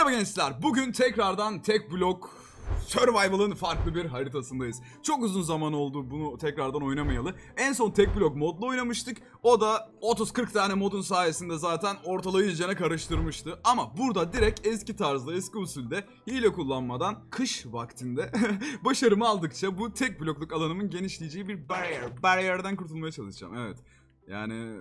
Merhaba gençler. Bugün tekrardan tek blok Survival'ın farklı bir haritasındayız. Çok uzun zaman oldu bunu tekrardan oynamayalı. En son tek blok modla oynamıştık. O da 30-40 tane modun sayesinde zaten ortalığı iyicene karıştırmıştı. Ama burada direkt eski tarzda, eski usulde hile kullanmadan kış vaktinde başarımı aldıkça bu tek blokluk alanımın genişleyeceği bir barrier, barrierden kurtulmaya çalışacağım. Evet. Yani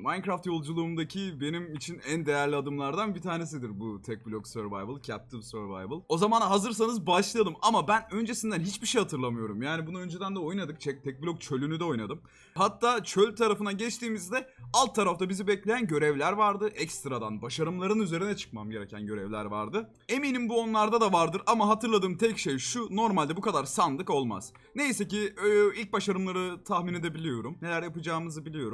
Minecraft yolculuğumdaki benim için en değerli adımlardan bir tanesidir bu tek blok survival, captive survival. O zaman hazırsanız başlayalım ama ben öncesinden hiçbir şey hatırlamıyorum. Yani bunu önceden de oynadık. Tek, tek blok çölünü de oynadım. Hatta çöl tarafına geçtiğimizde alt tarafta bizi bekleyen görevler vardı. Ekstradan başarımların üzerine çıkmam gereken görevler vardı. Eminim bu onlarda da vardır ama hatırladığım tek şey şu. Normalde bu kadar sandık olmaz. Neyse ki ilk başarımları tahmin edebiliyorum. Neler yapacağımızı biliyorum.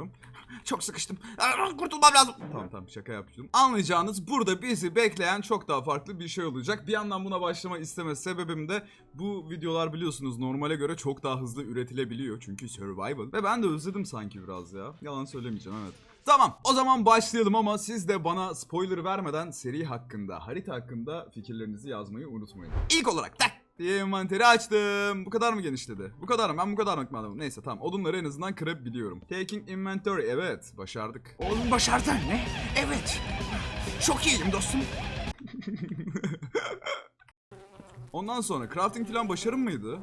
Çok sıkıştım. Aa, Kurtulmam lazım. Tamam tamam şaka yapıyorum. Anlayacağınız burada bizi bekleyen çok daha farklı bir şey olacak. Bir yandan buna başlama isteme sebebim de bu videolar biliyorsunuz normale göre çok daha hızlı üretilebiliyor. Çünkü survival. Ve ben de özledim sanki biraz ya. Yalan söylemeyeceğim evet. Tamam o zaman başlayalım ama siz de bana spoiler vermeden seri hakkında, harita hakkında fikirlerinizi yazmayı unutmayın. İlk olarak tak diye envanteri açtım. Bu kadar mı genişledi? Bu kadar mı? Ben bu kadar mı adamım? Neyse tamam. Odunları en azından kırabiliyorum. Taking inventory. Evet. Başardık. Oğlum başardın ne? Evet. Çok iyiyim dostum. Ondan sonra crafting falan başarım mıydı?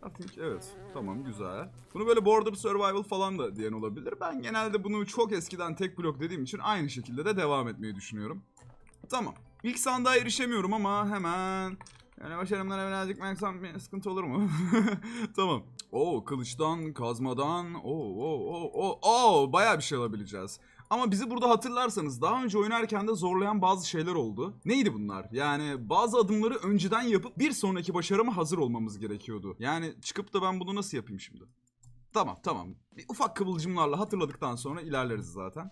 Crafting evet. Tamam güzel. Bunu böyle border survival falan da diyen olabilir. Ben genelde bunu çok eskiden tek blok dediğim için aynı şekilde de devam etmeyi düşünüyorum. Tamam. İlk sandığa erişemiyorum ama hemen... Yani başarımlara birazcık baksam bir sıkıntı olur mu? tamam. Oo kılıçtan, kazmadan, oo oo oo oo oo bayağı bir şey alabileceğiz. Ama bizi burada hatırlarsanız daha önce oynarken de zorlayan bazı şeyler oldu. Neydi bunlar? Yani bazı adımları önceden yapıp bir sonraki başarıma hazır olmamız gerekiyordu. Yani çıkıp da ben bunu nasıl yapayım şimdi? Tamam tamam. Bir ufak kıvılcımlarla hatırladıktan sonra ilerleriz zaten.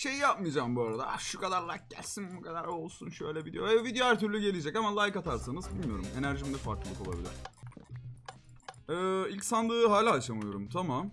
Şey yapmayacağım bu arada. Ah, şu kadar like gelsin bu kadar olsun şöyle video. E, video her türlü gelecek ama like atarsanız bilmiyorum. Enerjimde farklılık olabilir. Ee, ilk sandığı hala açamıyorum. Tamam.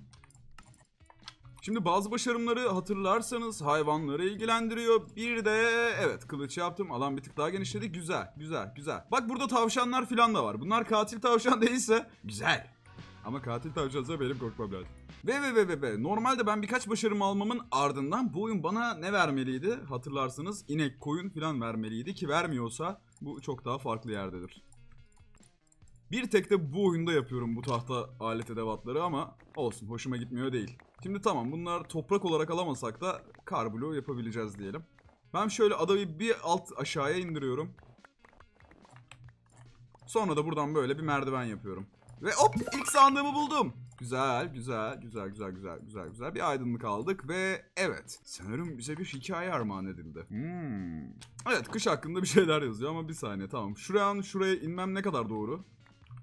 Şimdi bazı başarımları hatırlarsanız hayvanları ilgilendiriyor. Bir de evet kılıç yaptım. Alan bir tık daha genişledi. Güzel, güzel, güzel. Bak burada tavşanlar falan da var. Bunlar katil tavşan değilse güzel. Ama katil tavşansa benim korkmam lazım. Ve ve ve ve ve normalde ben birkaç başarım almamın ardından bu oyun bana ne vermeliydi? Hatırlarsınız inek, koyun falan vermeliydi ki vermiyorsa bu çok daha farklı yerdedir. Bir tek de bu oyunda yapıyorum bu tahta alet edevatları ama olsun hoşuma gitmiyor değil. Şimdi tamam bunlar toprak olarak alamasak da kar bloğu yapabileceğiz diyelim. Ben şöyle adayı bir alt aşağıya indiriyorum. Sonra da buradan böyle bir merdiven yapıyorum. Ve hop ilk sandığımı buldum. Güzel, güzel, güzel, güzel, güzel, güzel, güzel. Bir aydınlık aldık ve evet. Sanırım bize bir hikaye armağan edildi. Hmm. Evet, kış hakkında bir şeyler yazıyor ama bir saniye tamam. Şuradan şuraya inmem ne kadar doğru?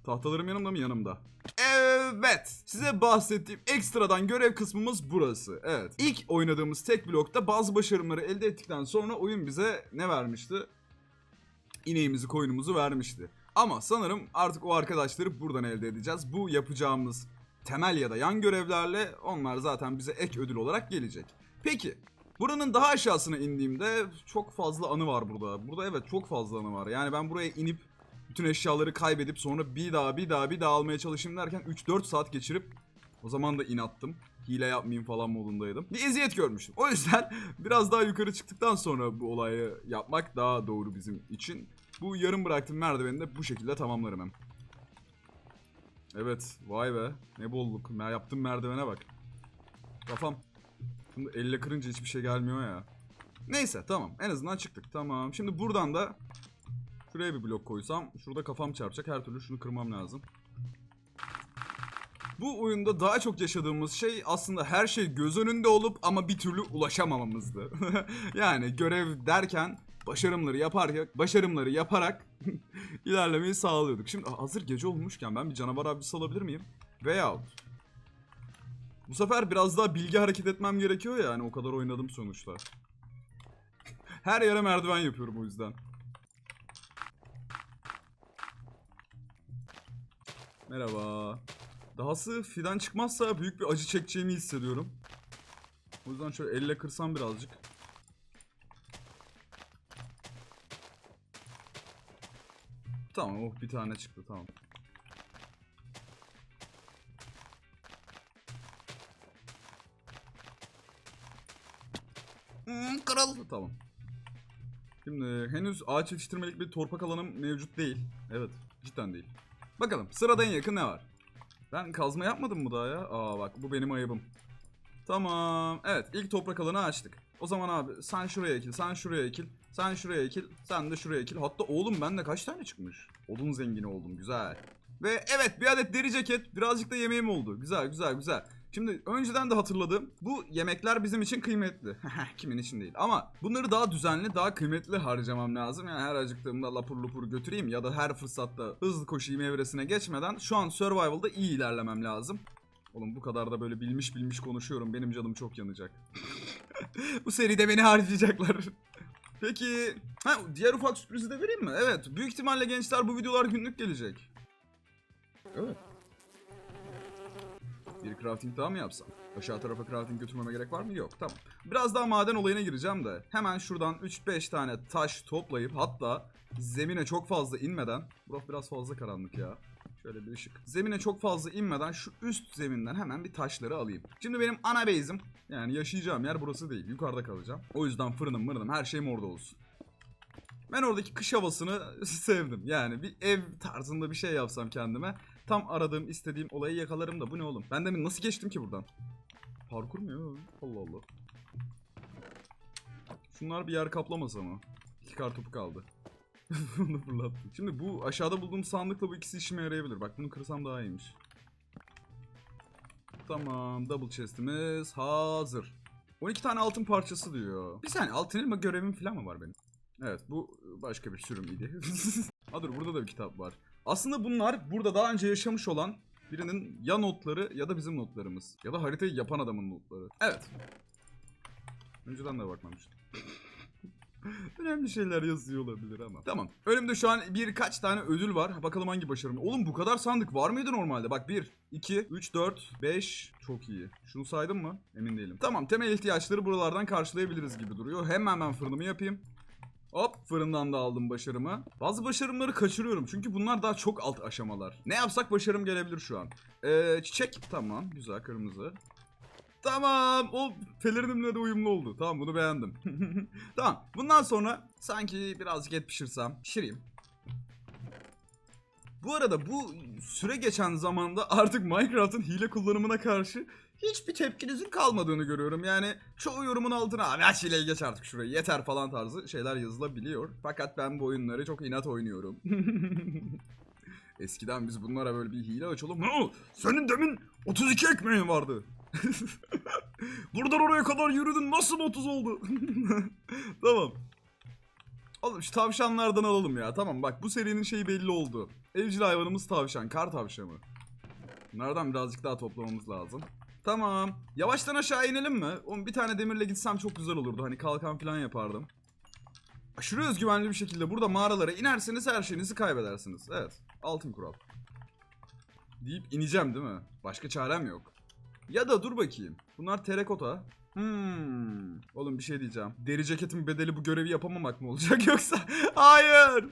Tahtalarım yanımda mı? Yanımda. Evet. Size bahsettiğim ekstradan görev kısmımız burası. Evet. İlk oynadığımız tek blokta bazı başarımları elde ettikten sonra oyun bize ne vermişti? İneğimizi, koyunumuzu vermişti. Ama sanırım artık o arkadaşları buradan elde edeceğiz. Bu yapacağımız temel ya da yan görevlerle onlar zaten bize ek ödül olarak gelecek. Peki buranın daha aşağısına indiğimde çok fazla anı var burada. Burada evet çok fazla anı var. Yani ben buraya inip bütün eşyaları kaybedip sonra bir daha bir daha bir daha almaya çalışayım derken 3-4 saat geçirip o zaman da inattım. Hile yapmayayım falan modundaydım. Bir eziyet görmüştüm. O yüzden biraz daha yukarı çıktıktan sonra bu olayı yapmak daha doğru bizim için. Bu yarım bıraktığım merdiveni de bu şekilde tamamlarım hem. Evet vay be ne bolluk. Ya yaptığım merdivene bak. Kafam. Şimdi elle kırınca hiçbir şey gelmiyor ya. Neyse tamam en azından çıktık tamam. Şimdi buradan da şuraya bir blok koysam şurada kafam çarpacak her türlü şunu kırmam lazım. Bu oyunda daha çok yaşadığımız şey aslında her şey göz önünde olup ama bir türlü ulaşamamamızdı. yani görev derken başarımları yaparken başarımları yaparak ilerlemeyi sağlıyorduk. Şimdi hazır gece olmuşken ben bir canavar abisi alabilir miyim? Veyahut bu sefer biraz daha bilgi hareket etmem gerekiyor ya hani o kadar oynadım sonuçta. Her yere merdiven yapıyorum o yüzden. Merhaba. Dahası fidan çıkmazsa büyük bir acı çekeceğimi hissediyorum. O yüzden şöyle elle kırsam birazcık. Tamam oh bir tane çıktı tamam. Hmm, kral. Tamam. Şimdi henüz ağaç yetiştirmelik bir torpak alanım mevcut değil. Evet cidden değil. Bakalım sırada en yakın ne var? Ben kazma yapmadım mı daha ya? Aa bak bu benim ayıbım. Tamam. Evet ilk toprak alanı açtık. O zaman abi sen şuraya ekil, sen şuraya ekil, sen şuraya ekil, sen de şuraya ekil. Hatta oğlum bende kaç tane çıkmış? Odun zengini oldum güzel. Ve evet bir adet deri ceket birazcık da yemeğim oldu. Güzel güzel güzel. Şimdi önceden de hatırladım. Bu yemekler bizim için kıymetli. Kimin için değil. Ama bunları daha düzenli, daha kıymetli harcamam lazım. Yani her acıktığımda lapur lupur götüreyim ya da her fırsatta hızlı koşayım evresine geçmeden şu an survival'da iyi ilerlemem lazım. Oğlum bu kadar da böyle bilmiş bilmiş konuşuyorum. Benim canım çok yanacak. bu seride beni harcayacaklar. Peki, ha diğer ufak sürprizi de vereyim mi? Evet, büyük ihtimalle gençler bu videolar günlük gelecek. Evet. Bir crafting daha mı yapsam? Aşağı tarafa crafting götürmeme gerek var mı? Yok. Tamam. Biraz daha maden olayına gireceğim de. Hemen şuradan 3-5 tane taş toplayıp hatta zemine çok fazla inmeden. Burası biraz fazla karanlık ya. Şöyle bir ışık. Zemine çok fazla inmeden şu üst zeminden hemen bir taşları alayım. Şimdi benim ana base'im yani yaşayacağım yer burası değil. Yukarıda kalacağım. O yüzden fırınım mırınım her şeyim orada olsun. Ben oradaki kış havasını sevdim. Yani bir ev tarzında bir şey yapsam kendime. Tam aradığım, istediğim olayı yakalarım da bu ne oğlum? Ben demin nasıl geçtim ki buradan? Parkur mu ya? Allah Allah. Şunlar bir yer kaplamasa mı? İki kar topu kaldı. Bunu fırlattım. Şimdi bu aşağıda bulduğum sandıkla bu ikisi işime yarayabilir. Bak bunu kırsam daha iyiymiş. Tamam. Double chest'imiz hazır. 12 tane altın parçası diyor. Bir saniye altın elma görevim falan mı var benim? Evet bu başka bir sürüm idi. ha dur burada da bir kitap var. Aslında bunlar burada daha önce yaşamış olan birinin ya notları ya da bizim notlarımız. Ya da haritayı yapan adamın notları. Evet. Önceden de bakmamıştım. Önemli şeyler yazıyor olabilir ama. Tamam. Önümde şu an birkaç tane ödül var. Bakalım hangi başarım. Oğlum bu kadar sandık var mıydı normalde? Bak 1, 2, 3, 4, 5. Çok iyi. Şunu saydım mı? Emin değilim. Tamam temel ihtiyaçları buralardan karşılayabiliriz gibi duruyor. Hemen ben fırınımı yapayım. Hop fırından da aldım başarımı. Bazı başarımları kaçırıyorum çünkü bunlar daha çok alt aşamalar. Ne yapsak başarım gelebilir şu an. Ee, çiçek tamam güzel kırmızı. Tamam o pelerinimle de uyumlu oldu. Tamam bunu beğendim. tamam bundan sonra sanki birazcık et pişirsem pişireyim. Bu arada bu süre geçen zamanda artık Minecraft'ın hile kullanımına karşı hiçbir tepkinizin kalmadığını görüyorum. Yani çoğu yorumun altına abi aç hileyi geç artık şuraya yeter falan tarzı şeyler yazılabiliyor. Fakat ben bu oyunları çok inat oynuyorum. Eskiden biz bunlara böyle bir hile açalım. "Ha, Senin demin 32 ekmeğin vardı. Buradan oraya kadar yürüdün nasıl 30 oldu? tamam. Oğlum şu tavşanlardan alalım ya. Tamam bak bu serinin şeyi belli oldu. Evcil hayvanımız tavşan. Kar tavşanı. Bunlardan birazcık daha toplamamız lazım. Tamam. Yavaştan aşağı inelim mi? Oğlum bir tane demirle gitsem çok güzel olurdu. Hani kalkan falan yapardım. Aşırı özgüvenli bir şekilde burada mağaralara inerseniz her şeyinizi kaybedersiniz. Evet. Altın kural. Deyip ineceğim değil mi? Başka çarem yok. Ya da dur bakayım. Bunlar terakota. Hmm. Oğlum bir şey diyeceğim. Deri ceketin bedeli bu görevi yapamamak mı olacak yoksa? Hayır.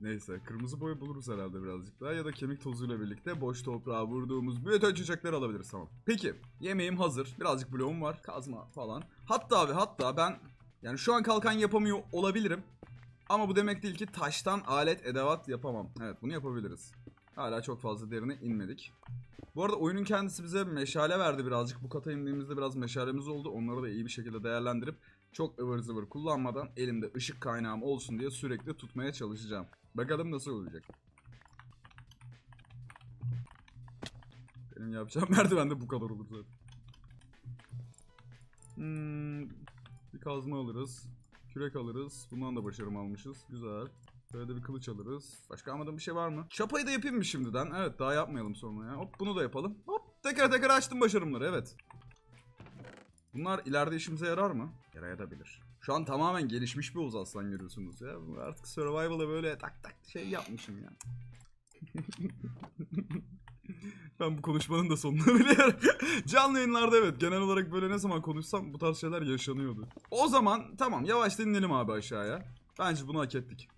Neyse kırmızı boya buluruz herhalde birazcık daha ya da kemik tozuyla birlikte boş toprağa vurduğumuz bütün çiçekleri alabiliriz tamam. Peki yemeğim hazır. Birazcık bloğum var. Kazma falan. Hatta abi hatta ben yani şu an kalkan yapamıyor olabilirim. Ama bu demek değil ki taştan alet edevat yapamam. Evet bunu yapabiliriz. Hala çok fazla derine inmedik. Bu arada oyunun kendisi bize meşale verdi birazcık. Bu kata indiğimizde biraz meşalemiz oldu. Onları da iyi bir şekilde değerlendirip çok ıvır zıvır kullanmadan elimde ışık kaynağım olsun diye sürekli tutmaya çalışacağım. Bakalım nasıl olacak. Benim yapacağım merdiven de bu kadar olur zaten. Hmm, bir kazma alırız. Kürek alırız. Bundan da başarım almışız. Güzel. Böyle bir kılıç alırız. Başka almadığım bir şey var mı? Çapayı da yapayım mı şimdiden? Evet daha yapmayalım sonra ya. Hop bunu da yapalım. Hop tekrar tekrar açtım başarımları evet. Bunlar ileride işimize yarar mı? Yarayabilir. Şu an tamamen gelişmiş bir Oğuz Aslan görüyorsunuz ya. Artık Survival'a böyle tak tak şey yapmışım ya. ben bu konuşmanın da sonunu biliyorum. Canlı yayınlarda evet genel olarak böyle ne zaman konuşsam bu tarz şeyler yaşanıyordu. O zaman tamam yavaş dinleyelim abi aşağıya. Bence bunu hak ettik.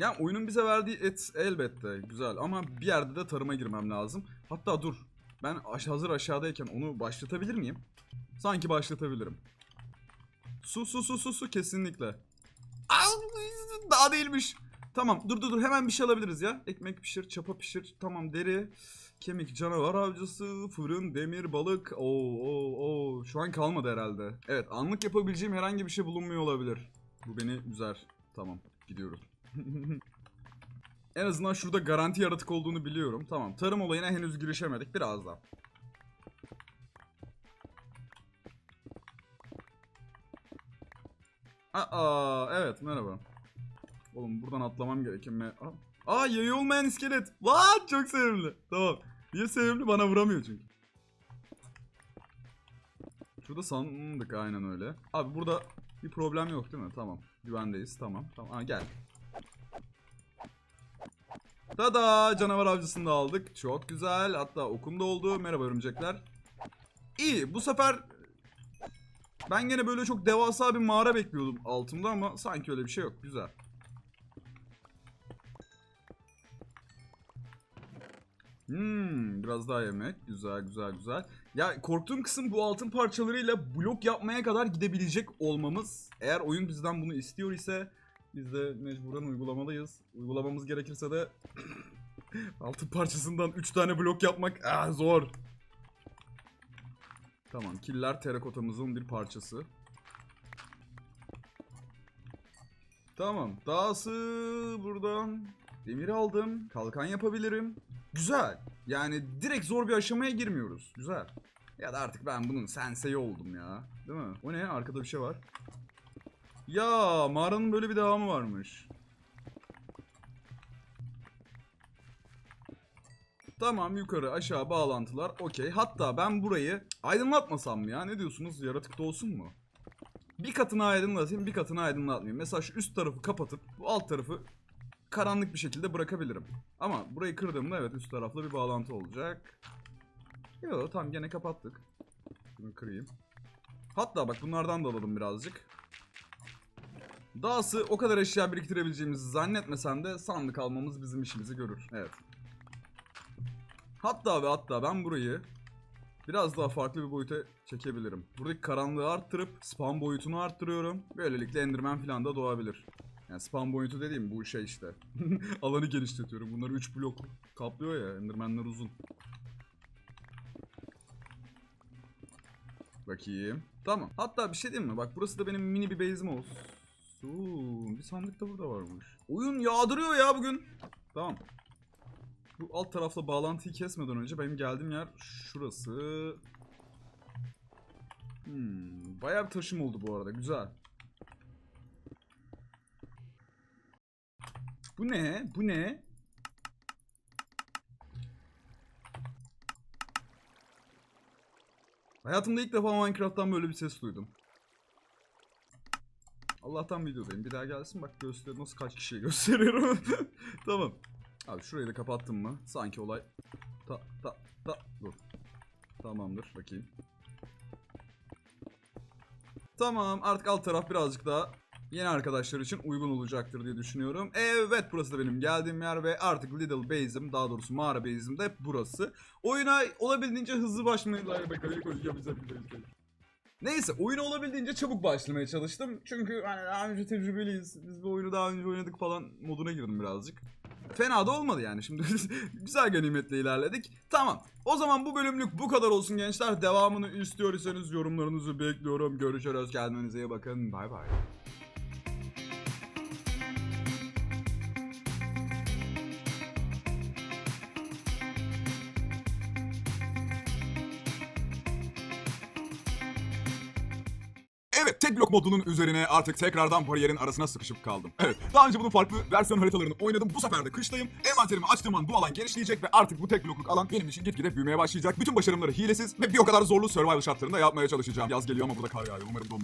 Yani oyunun bize verdiği et elbette güzel ama bir yerde de tarıma girmem lazım. Hatta dur ben hazır aşağıdayken onu başlatabilir miyim? Sanki başlatabilirim. Su su su su su kesinlikle. Daha değilmiş. Tamam dur dur dur hemen bir şey alabiliriz ya. Ekmek pişir, çapa pişir. Tamam deri, kemik, canavar avcısı, fırın, demir, balık. Oo oo oo. Şu an kalmadı herhalde. Evet anlık yapabileceğim herhangi bir şey bulunmuyor olabilir. Bu beni üzer. Tamam gidiyorum. en azından şurada garanti yaratık olduğunu biliyorum. Tamam tarım olayına henüz girişemedik. Birazdan. Aa evet merhaba. Oğlum buradan atlamam gerekiyor. Aa, Aa yayı olmayan iskelet. Lan çok sevimli. Tamam. Niye sevimli? Bana vuramıyor çünkü. Şurada sandık aynen öyle. Abi burada bir problem yok değil mi? Tamam. Güvendeyiz. Tamam. Tamam. Aa, gel. Tada! Canavar avcısını da aldık. Çok güzel. Hatta okum da oldu. Merhaba örümcekler. İyi. Bu sefer ben gene böyle çok devasa bir mağara bekliyordum altımda ama sanki öyle bir şey yok. Güzel. Hmm, biraz daha yemek. Güzel, güzel, güzel. Ya korktuğum kısım bu altın parçalarıyla blok yapmaya kadar gidebilecek olmamız. Eğer oyun bizden bunu istiyor ise biz de mecburen uygulamalıyız. Uygulamamız gerekirse de altın parçasından 3 tane blok yapmak ah, zor. Tamam, killer terakotamızın bir parçası. Tamam, dahası buradan demir aldım. Kalkan yapabilirim. Güzel. Yani direkt zor bir aşamaya girmiyoruz. Güzel. Ya da artık ben bunun sensei oldum ya. Değil mi? O ne? Arkada bir şey var. Ya mağaranın böyle bir devamı varmış. Tamam yukarı aşağı bağlantılar okey. Hatta ben burayı aydınlatmasam mı ya? Ne diyorsunuz? Yaratık da olsun mu? Bir katını aydınlatayım bir katını aydınlatmayayım. Mesela şu üst tarafı kapatıp bu alt tarafı karanlık bir şekilde bırakabilirim. Ama burayı kırdığımda evet üst tarafla bir bağlantı olacak. Yo tamam gene kapattık. Bunu kırayım. Hatta bak bunlardan da alalım birazcık. Dahası o kadar eşya biriktirebileceğimizi zannetmesem de sandık almamız bizim işimizi görür. Evet. Hatta ve hatta ben burayı biraz daha farklı bir boyuta çekebilirim. Buradaki karanlığı arttırıp spam boyutunu arttırıyorum. Böylelikle enderman falan da doğabilir. Yani spam boyutu dediğim bu şey işte. Alanı genişletiyorum. Bunları 3 blok kaplıyor ya. Endermanlar uzun. Bakayım. Tamam. Hatta bir şey diyeyim mi? Bak burası da benim mini bir base'im olsun. Bir sandık da burada varmış. Oyun yağdırıyor ya bugün. Tamam. Bu alt tarafla bağlantıyı kesmeden önce benim geldiğim yer şurası. Hmm, bayağı bir taşım oldu bu arada. Güzel. Bu ne? Bu ne? Hayatımda ilk defa Minecraft'tan böyle bir ses duydum. Allah'tan videodayım. Bir daha gelsin bak göster nasıl kaç kişiye gösteriyorum. tamam. Abi şurayı da kapattım mı? Sanki olay ta ta ta dur. Tamamdır bakayım. Tamam artık alt taraf birazcık daha yeni arkadaşlar için uygun olacaktır diye düşünüyorum. Evet burası da benim geldiğim yer ve artık Little Base'im daha doğrusu mağara base'im de burası. Oyuna olabildiğince hızlı başlamayı Neyse oyuna olabildiğince çabuk başlamaya çalıştım. Çünkü hani daha önce tecrübeliyiz. Biz bu oyunu daha önce oynadık falan moduna girdim birazcık. Fena da olmadı yani şimdi güzel ganimetle ilerledik. Tamam o zaman bu bölümlük bu kadar olsun gençler. Devamını istiyorsanız yorumlarınızı bekliyorum. Görüşürüz kendinize iyi bakın. Bay bay. Evet tek blok modunun üzerine artık tekrardan bariyerin arasına sıkışıp kaldım. Evet daha önce bunun farklı versiyon haritalarını oynadım. Bu sefer de kışlayım. Envanterimi açtığım an bu alan genişleyecek ve artık bu tek blokluk alan benim için gitgide büyümeye başlayacak. Bütün başarımları hilesiz ve bir o kadar zorlu survival şartlarında yapmaya çalışacağım. Yaz geliyor ama burada kar yağıyor. Umarım donmam.